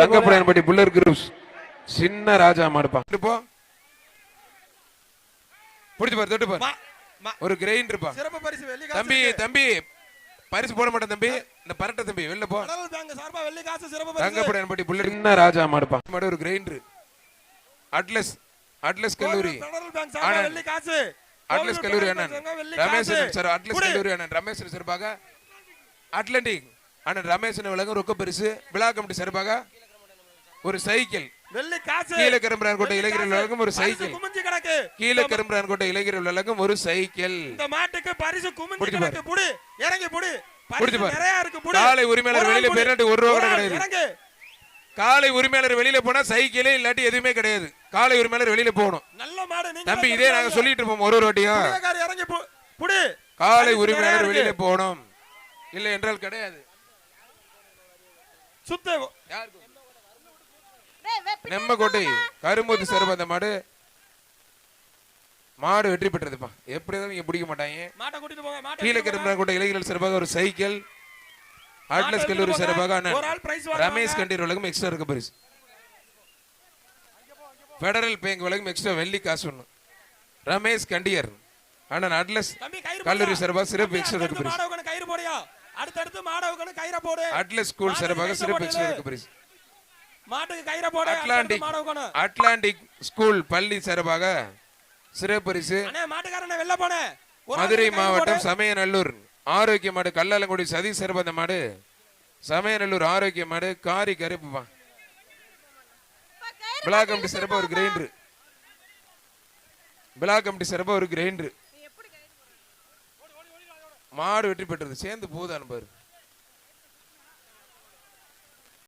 தங்கப்படையன்பட்டி புல்லர் groups சின்ன ராஜா மாடுப்பா போ. பிடிச்சு பாரு தொட்டு பாரு. ஒரு கிரெயின் இருப்பா சிறப்பு பரிசு வெள்ளி காசு தம்பி. தம்பி பரிசு போட மாட்டேன் தம்பி. இந்த பரட்ட தம்பி வெளில போ. சார்பா வெள்ளி காசு சிறப்பு பரிசு. தங்கப்படையன்பட்டி புல்லர் சின்ன ராஜா மாடுப்பா மாடு ஒரு கிரைண்டர் அட்லஸ் அட்லஸ் கல்லூரி. வெள்ளி காசு. அட்லஸ் கல்லூரி அண்ணன் ரமேஷ். Sir atlas. கல்லூரி அண்ணன் ரமேஷ் சார்பாக அட்லாண்டிக் அண்ணன் ரமேஷ் விலங்கும் ரொக்க பரிசு. விழா கமிட்டி சார்பாக ஒரு சைக்கிள். வெள்ளி காசு. கீழே கரும்புறான் கோட்டை இளைஞர்கள் காசு. வழங்கும் ஒரு சைக்கிள். குமிஞ்சு கிடக்கு. கீழே கரும்புறான் கோட்டை இளைஞர்கள் வழங்கும் ஒரு சைக்கிள். இந்த மாட்டுக்கு பரிசு குமிஞ்சு புடிச்சு கிடக்கு. புடி. இறங்கி புடி. புடிச்சு பரிசு பாரு. நிறைய இருக்கு. புடி. காலை உரிமையாளர் வெளியில ஒரு ரூபா கூட ஆள் கிடையாது. காலை உரிமையாளர் வெளியில போனா சைக்கிளே இல்லாட்டி எதுவுமே கிடையாது. காலை உரிமையாளர் வெளியில போகணும். நல்ல மாடு தம்பி இதே நாங்க சொல்லிட்டு இருப்போம் ஒரு ஒரு வாட்டியும் இறங்கி புடி. காலை உரிமையாளர் வெளியில. போகணும். இல்லை என்றால் கிடையாது. சுத்து நெம்மக்கோட்டை கரும்பூத்து சிறப்பு அந்த மாடு. மாடு வெற்றி பெற்றதுப்பா. எப்படி தான் இங்க பிடிக்க மாட்டாங்க. மாட்டை கூட்டிட்டு போங்க மாட்டை கீழே கோட்டை இளைஞர்கள் சிறப்பாக ஒரு சைக்கிள் அட்லஸ் கல்லூரி சிறப்பாக. ரமேஷ் கண்டீர் வழங்கும் எக்ஸ்ட்ரா இருக்க பரிசு. ஃபெடரல் பேங்க் வழங்கும் எக்ஸ்ட்ரா வெள்ளி காசு ஒன்று ரமேஷ் கண்டியர். அண்ணன் அட்லஸ் கல்லூரி. சிறப்பாக சிறப்பு எக்ஸ்ட்ரா இருக்க பரிசு. அடுத்தடுத்து மாடை உட்காந்து கயிறை போடு. அட்லஸ் ஸ்கூல் சிறப்பாக கயிறை சிறப்பு இருக்க பரிசு. மாட்டுக்கு கயிறை போடு அட்லாண்டிக் அட்லாண்டிக் ஸ்கூல் பள்ளி சிறப்பாக சிறப்பு பரிசு. அண்ணே மாட்டுக்காரனே வெளில போனே மதுரை மாவட்டம். சமயநல்லூர் ஆரோக்கிய மாடு கல்லாலங்குடி சதி சிறப்பந்த மாடு. சமயநல்லூர் ஆரோக்கிய மாடு காரி கருப்புப்பா பிளாக் கமிட்டி சிறப்பா ஒரு கிரைண்டர். பிளாக் கமிட்டி சிறப்பா ஒரு கிரைண்டர். மாடு வெற்றி பெற்றது. சேர்ந்து போகுது அனுப்பாரு